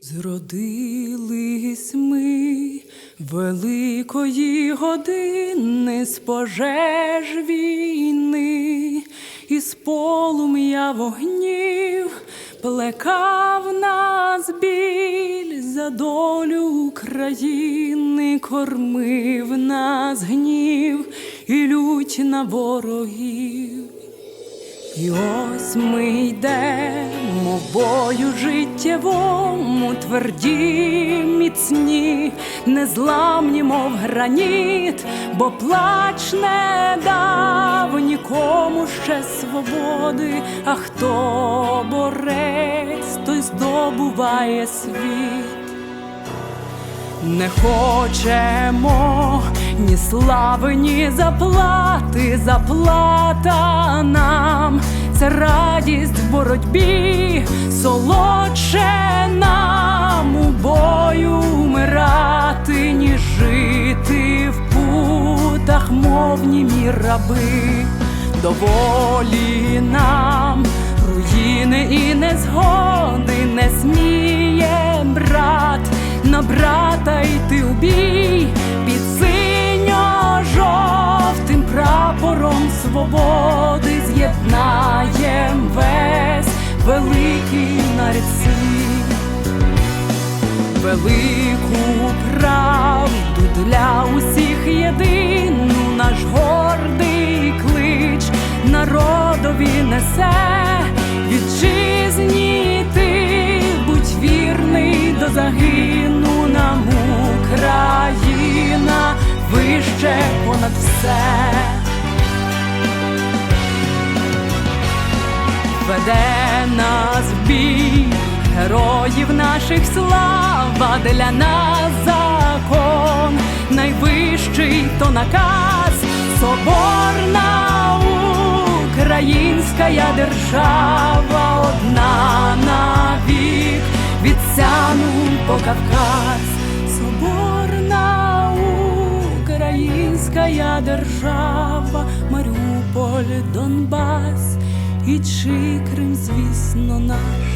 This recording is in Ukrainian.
Зродились ми великої години з пожеж війни, із полум'я вогнів плекав нас біль за долю України, кормив нас гнів і лють на ворогів. І ось ми йдемо в бою життєвому, тверді, міцні, незламні, мов граніт, бо плач не дав нікому ще свободи, а хто борець, той здобуває світ. Не хочемо ні слави, ні заплати, заплата боротьбі, солодше нам у бою вмирати, ніж жити в путах, мов німі раби, доволі нам руїни і незгоди не сміє брат. На брата йти у бій під синьо-жовтим прапором свободи весь великий світ велику правду для усіх єдину наш гордий клич народові несе вітчизні ти будь вірний до загину нам Україна вище понад все. веде нас в бій, героїв наших слава для нас закон, найвищий то наказ, соборна українська держава, одна навік. Від Сяну по Кавказ, соборна українська держава, Маріуполь, Донбас і чи Крим, звісно, наш.